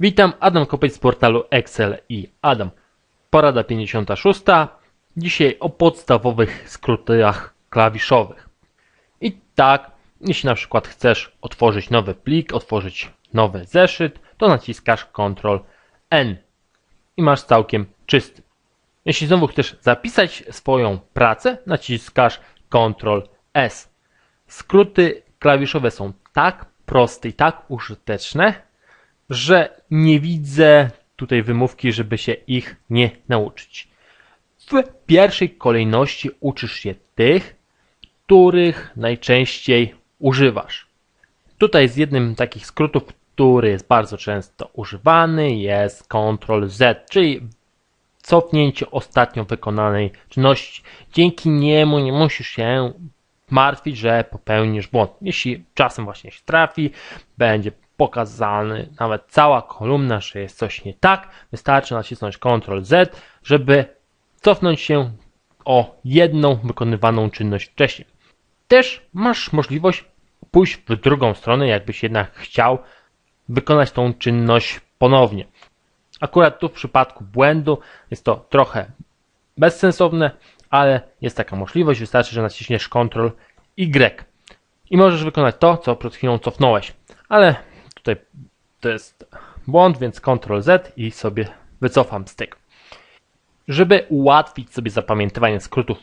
Witam, Adam Kopeć z portalu Excel i Adam. Porada 56. Dzisiaj o podstawowych skrótach klawiszowych. I tak, jeśli na przykład chcesz otworzyć nowy plik, otworzyć nowy zeszyt, to naciskasz Ctrl N i masz całkiem czysty. Jeśli znowu chcesz zapisać swoją pracę, naciskasz Ctrl S. Skróty klawiszowe są tak proste i tak użyteczne, że nie widzę tutaj wymówki, żeby się ich nie nauczyć. W pierwszej kolejności uczysz się tych, których najczęściej używasz. Tutaj z jednym takich skrótów, który jest bardzo często używany, jest Ctrl Z, czyli cofnięcie ostatnio wykonanej czynności. Dzięki niemu nie musisz się martwić, że popełnisz błąd. Jeśli czasem właśnie się trafi, będzie pokazany nawet cała kolumna, że jest coś nie tak. Wystarczy nacisnąć Ctrl Z, żeby cofnąć się o jedną wykonywaną czynność wcześniej. Też masz możliwość pójść w drugą stronę, jakbyś jednak chciał wykonać tą czynność ponownie. Akurat tu w przypadku błędu jest to trochę bezsensowne, ale jest taka możliwość. Wystarczy, że naciśniesz Ctrl Y i możesz wykonać to, co przed chwilą cofnąłeś. Ale tutaj to jest błąd, więc Ctrl Z i sobie wycofam tego. Żeby ułatwić sobie zapamiętywanie skrótów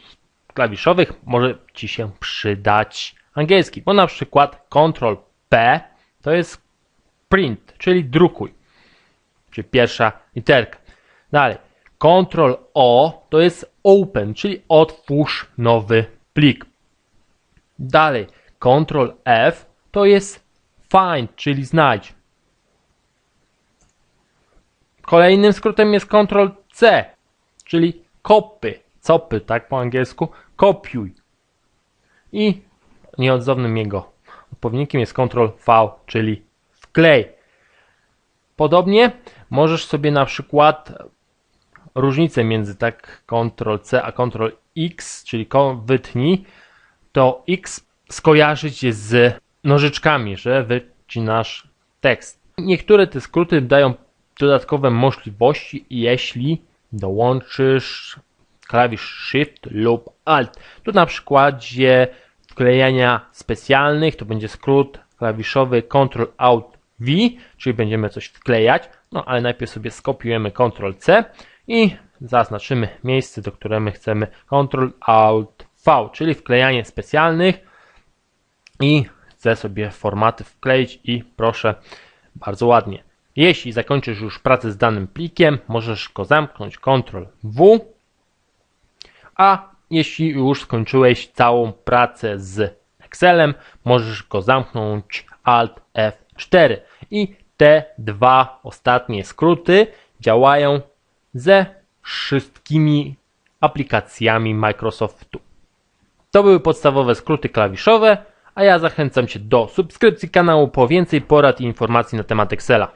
klawiszowych, może Ci się przydać angielski, bo na przykład Ctrl P to jest print, czyli drukuj, czyli pierwsza literka. Dalej, Ctrl O to jest open, czyli otwórz nowy plik. Dalej, Ctrl F to jest find, czyli znajdź. Kolejnym skrótem jest Ctrl C, czyli kopy, copy, tak po angielsku, kopiuj. I nieodzownym jego odpowiednikiem jest Ctrl V, czyli wklej. Podobnie możesz sobie na przykład różnicę między tak Ctrl C a Ctrl X, czyli wytnij, to X skojarzyć z nożyczkami, że wycinasz tekst. Niektóre te skróty dają dodatkowe możliwości, jeśli dołączysz klawisz Shift lub Alt. Tu na przykładzie wklejania specjalnych to będzie skrót klawiszowy Ctrl Alt V, czyli będziemy coś wklejać, no ale najpierw sobie skopiujemy Ctrl C i zaznaczymy miejsce, do którego chcemy Ctrl Alt V, czyli wklejanie specjalnych i chcę sobie formaty wkleić i proszę bardzo ładnie. Jeśli zakończysz już pracę z danym plikiem, możesz go zamknąć Ctrl W, a jeśli już skończyłeś całą pracę z Excelem, możesz go zamknąć Alt F4 i te dwa ostatnie skróty działają ze wszystkimi aplikacjami Microsoftu. To były podstawowe skróty klawiszowe, a ja zachęcam Cię do subskrypcji kanału po więcej porad i informacji na temat Excela.